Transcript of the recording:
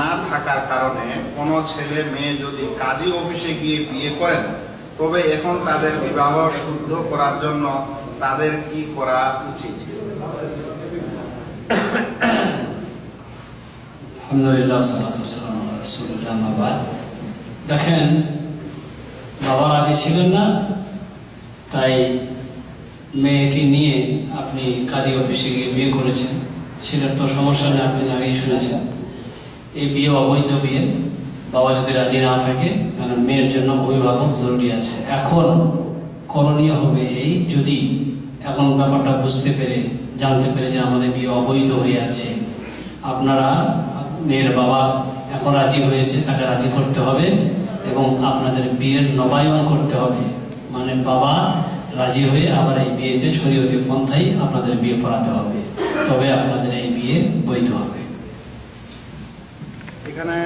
না থাকার কারণে কোনো ছেলে মেয়ে যদি কাজী অফিসে গিয়ে বিয়ে করেন, তবে এখন তাদের বিবাহ শুদ্ধ করার জন্য তাদের কি করা উচিত? দেখেন, বাবা রাজি ছিলেন না, তাই মেয়েকে নিয়ে আপনি কাদি অফিসে গিয়ে বিয়ে করেছেন। ছেলের তো সমস্যা নেই আপনি আগেই শুনেছেন। এই বিয়ে অবৈধ বিয়ে, বাবা যদি রাজি না থাকে কারণ মেয়ের জন্য অভিভাবক জরুরি আছে। এখন করণীয় হবে এই যদি এখন ব্যাপারটা বুঝতে পেরে, জানতে পেরে যে আমাদের বিয়ে অবৈধ হয়ে আছে, আপনারা মেয়ের বাবা এখন রাজি হয়েছে, তাকে রাজি করতে হবে এবং আপনাদের বিয়ের নবায়ন করতে হবে। মানে বাবা রাজি হয়ে আবার এই বিয়েতে শরীয়তি পন্থাই আপনাদের বিয়ে পড়াতে হবে। তবে আপনাদের এই বিয়ে এখানে